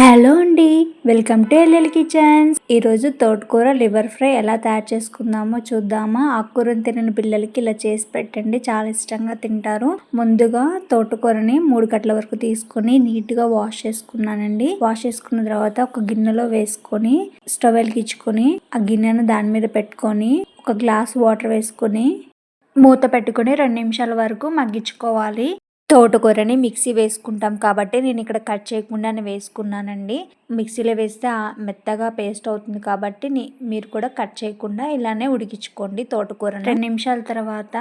Hello అండి welcome to LL kitchens. ఈరోజు తోటకూర లివర్ ఫ్రై ఎలా తయారు చేసుకుందామో చూద్దామా? ఆకుకూరను తినని పిల్లలకి ఇలా చేసి పెట్టండి చాలా ఇష్టంగా తింటారు. ముందుగా తోటకూరని మూడు కట్ల వరకు తీసుకొని నీట్గా వాష్ చేసుకున్నానండి. వాష్ చేసుకున్న తర్వాత ఒక గిన్నెలో వేసుకొని స్టవ్ వెలిగించుకొని ఆ గిన్నెను దాని మీద పెట్టుకొని ఒక గ్లాస్ వాటర్ వేసుకొని మూత పెట్టుకొని రెండు నిమిషాల వరకు మగ్గించుకోవాలి. తోటకూరని మిక్సీ వేసుకుంటాం కాబట్టి నేను ఇక్కడ కట్ చేయకుండానే వేసుకున్నానండి. మిక్సీలో వేస్తే మెత్తగా పేస్ట్ అవుతుంది కాబట్టి మీరు కూడా కట్ చేయకుండా ఇలానే ఉడికించుకోండి తోటకూర రెండు నిమిషాల తర్వాత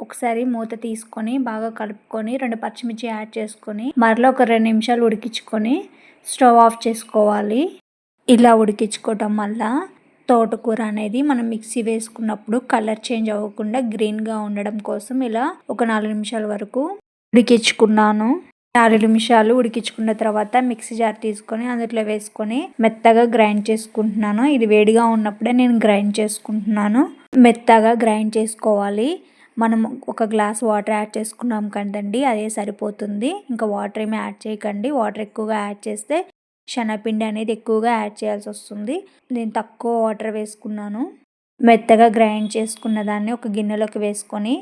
ఒకసారి మూత తీసుకొని బాగా కలుపుకొని రెండు పచ్చిమిర్చి యాడ్ చేసుకొని మరలా ఒక రెండు నిమిషాలు ఉడికించుకొని స్టవ్ ఆఫ్ చేసుకోవాలి. ఇలా ఉడికించుకోవటం వల్ల తోటకూర అనేది మనం మిక్సీ వేసుకున్నప్పుడు కలర్ చేంజ్ అవ్వకుండా గ్రీన్గా ఉండడం కోసం ఇలా ఒక నాలుగు నిమిషాల వరకు ఉడికించుకున్నాను. నాలుగు నిమిషాలు ఉడికించుకున్న తర్వాత మిక్సీ జార్ తీసుకొని అందులో వేసుకొని మెత్తగా గ్రైండ్ చేసుకుంటున్నాను. ఇది వేడిగా ఉన్నప్పుడే నేను గ్రైండ్ చేసుకుంటున్నాను. మెత్తగా గ్రైండ్ చేసుకోవాలి. మనం ఒక గ్లాస్ వాటర్ యాడ్ చేసుకున్నాం కదండి అదే సరిపోతుంది. ఇంకా వాటర్ ఏమి యాడ్ చేయకండి. వాటర్ ఎక్కువగా యాడ్ చేస్తే శనగపిండి అనేది ఎక్కువగా యాడ్ చేయాల్సి వస్తుంది. నేను తక్కువ వాటర్ వేసుకున్నాను. మెత్తగా గ్రైండ్ చేసుకున్న దాన్ని ఒక గిన్నెలోకి వేసుకొని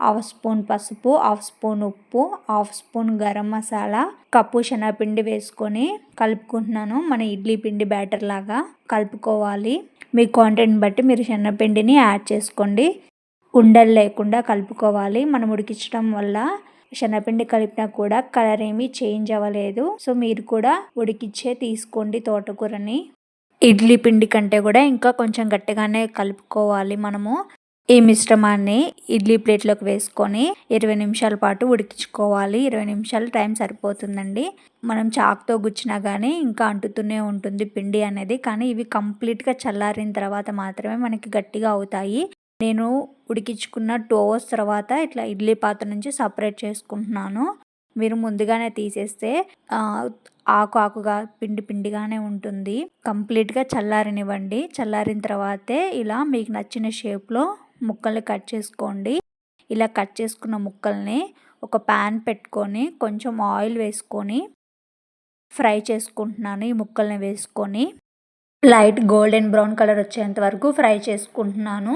హాఫ్ స్పూన్ పసుపు హాఫ్ స్పూన్ ఉప్పు half spoon garam masala cup శనగపిండి వేసుకొని కలుపుకుంటున్నాను. మన ఇడ్లీ పిండి బ్యాటర్ లాగా కలుపుకోవాలి. మీ క్వాంటిటీని బట్టి మీరు శనగపిండిని యాడ్ చేసుకోండి. ఉండలు లేకుండా కలుపుకోవాలి. మనం ఉడికించడం వల్ల శనగపిండి కలిపినా కూడా కలర్ ఏమీ చేంజ్ అవ్వలేదు. సో మీరు కూడా ఉడికిచ్చే తీసుకోండి తోటకూరని. ఇడ్లీ పిండి కంటే కూడా ఇంకా కొంచెం గట్టిగానే కలుపుకోవాలి మనము. ఈ మిశ్రమాన్ని ఇడ్లీ ప్లేట్లోకి వేసుకొని ఇరవై నిమిషాల పాటు ఉడికించుకోవాలి. ఇరవై నిమిషాలు టైం సరిపోతుందండి. మనం చాక్తో గుచ్చినా కానీ ఇంకా అంటుతూనే ఉంటుంది పిండి అనేది. కానీ ఇవి కంప్లీట్గా చల్లారిన తర్వాత మాత్రమే మనకి గట్టిగా అవుతాయి. నేను ఉడికించుకున్న టూ అవర్స్ తర్వాత ఇట్లా ఇడ్లీ పాత్ర నుంచి సపరేట్ చేసుకుంటున్నాను. మీరు ముందుగానే తీసేస్తే ఆకు ఆకుగా పిండి పిండిగానే ఉంటుంది. కంప్లీట్గా చల్లారనివ్వండి. చల్లారిన తర్వాతే ఇలా మీకు నచ్చిన షేప్లో ముక్కల్ని కట్ చేసుకోండి. ఇలా కట్ చేసుకున్న ముక్కల్ని ఒక ప్యాన్ పెట్టుకొని కొంచెం ఆయిల్ వేసుకొని ఫ్రై చేసుకుంటున్నాను ఈ ముక్కల్ని వేసుకొని. లైట్ గోల్డెన్ బ్రౌన్ కలర్ వచ్చేంత వరకు ఫ్రై చేసుకుంటున్నాను.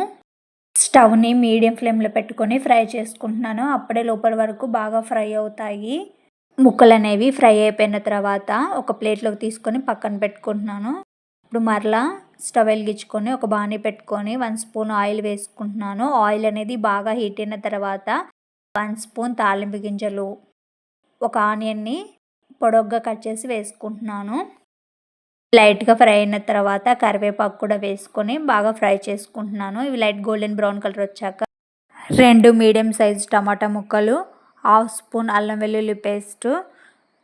స్టవ్ని మీడియం ఫ్లేమ్లో పెట్టుకొని ఫ్రై చేసుకుంటున్నాను. అప్పుడే లోపల వరకు బాగా ఫ్రై అవుతాయి. ముక్కలు అనేవి ఫ్రై అయిపోయిన తర్వాత ఒక ప్లేట్లోకి తీసుకొని పక్కన పెట్టుకుంటున్నాను. ఇప్పుడు మరలా స్టవ్ వెలిగించుకొని ఒక బాణీ పెట్టుకొని వన్ స్పూన్ ఆయిల్ వేసుకుంటున్నాను. ఆయిల్ అనేది బాగా హీట్ అయిన తర్వాత వన్ స్పూన్ తాలింపు గింజలు ఒక ఆనియన్ని పొడవుగా కట్ చేసి వేసుకుంటున్నాను. లైట్గా ఫ్రై అయిన తర్వాత కరివేపాకు కూడా వేసుకొని బాగా ఫ్రై చేసుకుంటున్నాను. ఇవి లైట్ గోల్డెన్ బ్రౌన్ కలర్ వచ్చాక రెండు మీడియం సైజ్ టమాటా ముక్కలు హాఫ్ స్పూన్ అల్లం వెల్లుల్లి పేస్ట్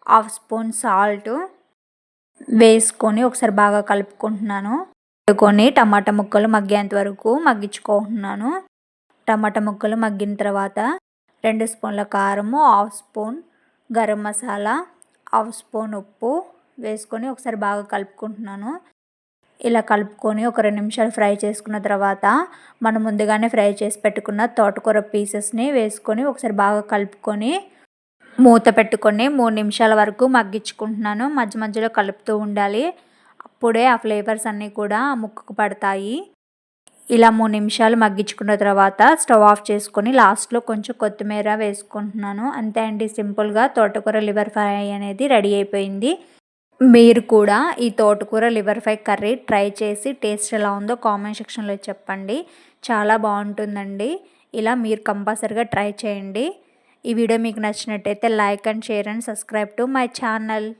హాఫ్ స్పూన్ సాల్ట్ వేసుకొని ఒకసారి బాగా కలుపుకుంటున్నాను. పెట్టుకొని టమాటా ముక్కలు మగ్గేంత వరకు మగ్గించుకుంటున్నాను. టమాటా ముక్కలు మగ్గిన తర్వాత రెండు స్పూన్ల కారము half spoon garam masala half spoon ఉప్పు వేసుకొని ఒకసారి బాగా కలుపుకుంటున్నాను. ఇలా కలుపుకొని ఒక రెండు నిమిషాలు ఫ్రై చేసుకున్న తర్వాత మనం ముందుగానే ఫ్రై చేసి పెట్టుకున్న తోటకూర పీసెస్ని వేసుకొని ఒకసారి బాగా కలుపుకొని మూత పెట్టుకొని మూడు నిమిషాల వరకు మగ్గించుకుంటున్నాను. మధ్య మధ్యలో కలుపుతూ ఉండాలి. అప్పుడే ఆ ఫ్లేవర్స్ అన్నీ కూడా ముక్కకు పడతాయి. ఇలా మూడు నిమిషాలు మగ్గించుకున్న తర్వాత స్టవ్ ఆఫ్ చేసుకొని లాస్ట్లో కొంచెం కొత్తిమీర వేసుకుంటున్నాను. అంతే అండి సింపుల్గా తోటకూర లివర్ ఫ్రై అనేది రెడీ అయిపోయింది. మీరు కూడా ఈ తోటకూర లివర్ ఫ్రై కర్రీ ట్రై చేసి టేస్ట్ ఎలా ఉందో కామెంట్ సెక్షన్లో చెప్పండి. చాలా బాగుంటుందండి. ఇలా మీరు కంపల్సరిగా ట్రై చేయండి. ఈ వీడియో మీకు నచ్చినట్టయితే like and share and subscribe to my channel.